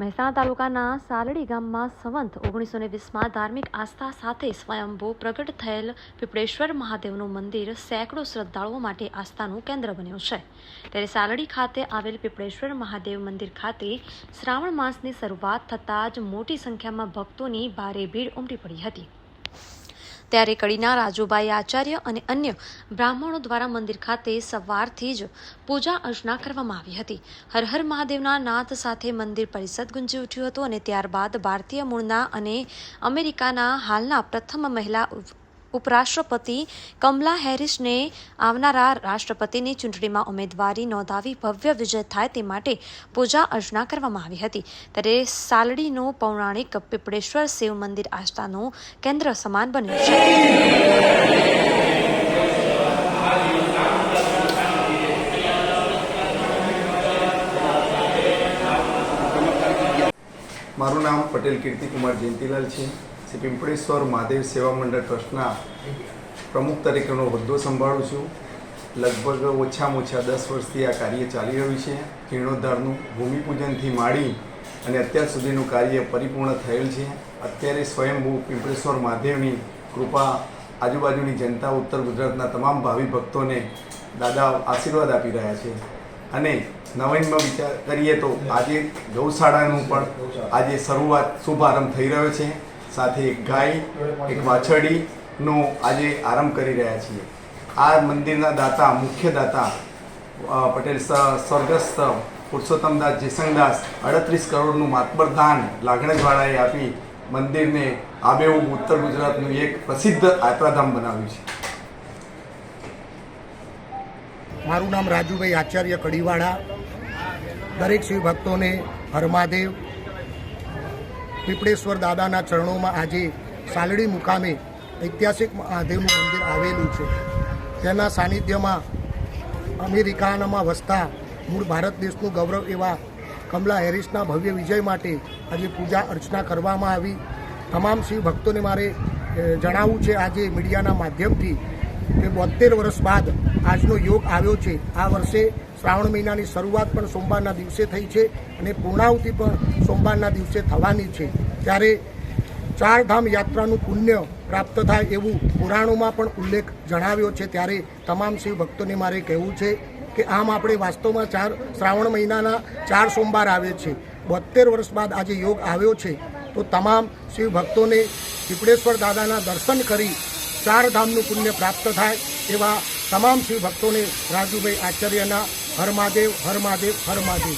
મહેસાણા તાલુકાના સાલડી ગામમાં સંવંત ઓગણીસો ને વીસમાં ધાર્મિક આસ્થા સાથે સ્વયંભૂ પ્રગટ થયેલ પીપળેશ્વર મહાદેવનું મંદિર સેંકડો શ્રદ્ધાળુઓ માટે આસ્થાનું કેન્દ્ર બન્યું છે. ત્યારે સાલડી ખાતે આવેલ પીપળેશ્વર મહાદેવ મંદિર ખાતે શ્રાવણ માસની શરૂઆત થતાં જ મોટી સંખ્યામાં ભક્તોની ભારે ભીડ ઉમટી પડી હતી. ત્યારે કડીના રાજુભાઈ આચાર્ય અને અન્ય બ્રાહ્મણો દ્વારા મંદિર ખાતે સવારથી જ પૂજા અર્ચના કરવામાં આવી હતી. હર હર મહાદેવના નાદ સાથે મંદિર પરિષદ ગુંજી ઉઠ્યું હતું અને ત્યારબાદ ભારતીય મૂળના અને અમેરિકાના હાલના પ્રથમ મહિલા ઉપરાષ્ટ્રપતિ કમલા હેરિસને આવનારા રાષ્ટ્રપતિની ચૂંટણીમાં ઉમેદવારી નોંધાવી ભવ્ય વિજય થાય તે માટે પૂજા અર્ચના કરવામાં આવી હતી. ત્યારે સાલડીનું પૌરાણિક પીપળેશ્વર શિવ મંદિર આસ્થાનું કેન્દ્ર સમાન બન્યું છે. મારું નામ પટેલ કીર્તિકુમાર જયંતિલાલ છે. શ્રી પિંપળેશ્વર મહાદેવ સેવા મંડળ ટ્રસ્ટના પ્રમુખ તરીકેનો હોદ્દો સંભાળું છું. લગભગ ઓછામાં ઓછા દસ વર્ષથી આ કાર્ય ચાલી રહ્યું છે. જીર્ણોદ્ધારનું ભૂમિપૂજનથી માંડી અને અત્યાર સુધીનું કાર્ય પરિપૂર્ણ થયેલ છે. અત્યારે સ્વયંભૂ પિંપળેશ્વર મહાદેવની કૃપા આજુબાજુની જનતા, ઉત્તર ગુજરાતના તમામ ભાવિ ભક્તોને દાદા આશીર્વાદ આપી રહ્યા છે. અને નવીનમાં વિચાર કરીએ તો આજે ગૌશાળાનું પણ આજે શરૂઆત, શુભારંભ થઈ રહ્યો છે. સાથે એક ગાય, એક વાછરડીનો આજે આરંભ કરી રહ્યા છીએ. આ મંદિરના દાતા, મુખ્ય દાતા પટેલ સ્વર્ગસ્થ પુરુષોત્તમદાસ જેસંગદાસ અડત્રીસ કરોડનું માતબર દાન લાગણજવાળાએ આપી મંદિરને આબેહૂબ ઉત્તર ગુજરાતનું એક પ્રસિદ્ધ યાત્રાધામ બનાવ્યું છે. મારું નામ રાજુભાઈ આચાર્ય કડીવાળા. દરેક શિવ ભક્તોને હરમાદેવ પીપળેશ્વર દાદાના ચરણોમાં આજે સાલડી મુકામે ઐતિહાસિક મહાદેવનું મંદિર આવેલું છે. તેના સાનિધ્યમાં અમેરિકાનામાં વસતા મૂળ ભારત દેશનું ગૌરવ એવા કમલા હેરિસના ભવ્ય વિજય માટે આજે પૂજા અર્ચના કરવામાં આવી. તમામ શિવ ભક્તોને મારે જણાવવું છે, આજે મીડિયાના માધ્યમથી કે બોતેર વર્ષ બાદ આજનો યોગ આવ્યો છે. આ વર્ષે શ્રાવણ મહિનાની શરૂઆત પણ સોમવારના દિવસે થઈ છે અને પૂર્ણાહુતિ પણ સોમવારના દિવસે થવાની છે. ત્યારે ચાર ધામ યાત્રાનું પુણ્ય પ્રાપ્ત થાય એવું પુરાણોમાં પણ ઉલ્લેખ જણાવ્યો છે. ત્યારે તમામ શિવ ભક્તોને મારે કહેવું છે કે આમ આપણે વાસ્તવમાં ચાર શ્રાવણ મહિનાના ચાર સોમવાર આવે છે. બોતેર વર્ષ બાદ આજે યોગ આવ્યો છે. તો તમામ શિવ ભક્તોને પીપળેશ્વર દાદાના દર્શન કરી ચાર ધામનું પુણ્ય પ્રાપ્ત થાય એવા તમામ શિવ ભક્તોને રાજુભાઈ આચાર્યના હર મહાદેવ હર મહાદેવ હર મહાદેવ.